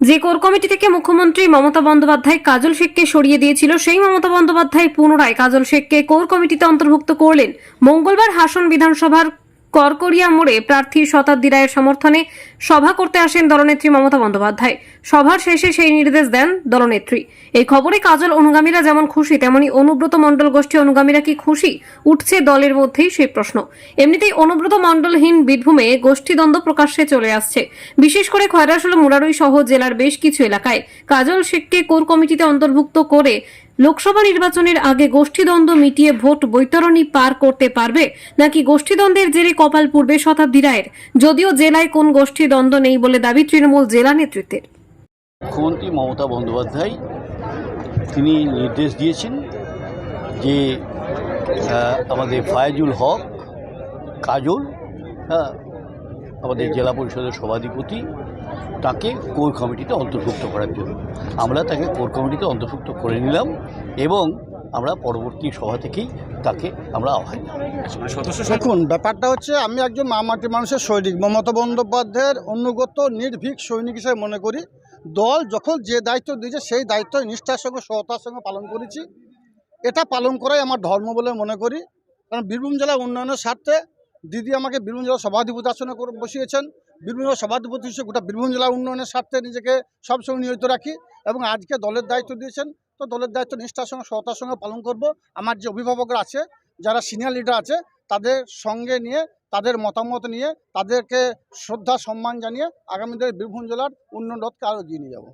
যে core committee থেকে মুখ্যমন্ত্রী মমতা বন্দ্যোপাধ্যায় কাজল শেখকে সরিয়ে দিয়েছিল, সেই মমতা বন্দ্যোপাধ্যায় পুনরায় কাজল শেখকে কোর কমিটিতে অন্তর্ভুক্ত করলেন। মঙ্গলবার হাসন বিধানসভার করকরিয়া মোড়ে প্রার্থী শতাব্দী রায়ের সমর্থনে সভা করতে আসেন দলনেত্রী মমতা বন্দ্যোপাধ্যায়। সভার শেষে সেই নির্দেশ দেন দলনেত্রী। এই খবরে কাজল অনুগামীরা যেমন খুশি, তেমনি অনুব্রত মণ্ডল গোষ্ঠী অনুগামীরা কি খুশি, উঠছে দলের মধ্যেই সেই প্রশ্ন। এমনিতেই অনুব্রত মণ্ডলহীন বীরভূমে গোষ্ঠীদ্বন্দ্ব প্রকাশ্যে চলে আসছে। বিশেষ করে খয়রাসুল মুরারই সহ জেলার বেশ কিছু এলাকায়। কাজল শেখকে কোর কমিটিতে অন্তর্ভুক্ত করে লোকসভা নির্বাচনের আগে গোষ্ঠীদ্বন্দ্ব মিটিয়ে ভোট বৈতরণী পার করতে পারবে নাকি গোষ্ঠীদ্বন্দ্বের জেরে কপাল পূর্বে শতাব্দী রায়ের? যদিও জেলায় কোন গোষ্ঠীদ্বন্দ্ব নেই বলে দাবি তৃণমূল জেলা নেতৃত্বের। মুখ্যমন্ত্রী মমতা বন্দ্যোপাধ্যায়, তিনি নির্দেশ দিয়েছেন যে আমাদের ফায়াজুল হক, কাজল হ্যাঁ আমাদের জেলা পরিষদের সভাধিপতি তাকে কোর কমিটিতে অন্তর্ভুক্ত করার জন্য। আমরা তাকে কোর কমিটিতে অন্তর্ভুক্ত করে নিলাম এবং আমরা পরবর্তী সভা থেকেই তাকে আমরা আহ্বান দেখুন ব্যাপারটা হচ্ছে আমি একজন মা মাটি মানুষের সৈনিক মমতা বন্দ্যোপাধ্যায়ের অনুগত নির্ভীক সৈনিক হিসেবে মনে করি দল যখন যে দায়িত্ব দিয়েছে সেই দায়িত্ব নিষ্ঠার সঙ্গে সহতার সঙ্গে পালন করেছি। এটা পালন করাই আমার ধর্ম বলে মনে করি। কারণ বীরভূম জেলা উন্নয়নের স্বার্থে দিদি আমাকে বীরভূম জেলা সভাধিপতি আসনে বসিয়েছেন। বীরভূম জেলা সভাধিপতি হিসেবে গোটা বীরভূম জেলা উন্নয়নের স্বার্থে নিজেকে সবসময় নিয়োজিত রাখি এবং আজকে দলের দায়িত্ব দিয়েছেন। তো দলের দায়িত্ব নিষ্ঠার সঙ্গে সহতার সঙ্গে পালন করব। আমার যে অভিভাবকরা আছে, যারা সিনিয়র লিডার আছে, তাদের সঙ্গে নিয়ে, তাদের মতামত নিয়ে, তাদেরকে শ্রদ্ধা, সম্মান জানিয়ে আগামী দিনে বীরভূম জেলার উন্নয়ন রথকে আরও এগিয়ে নিয়ে যাব।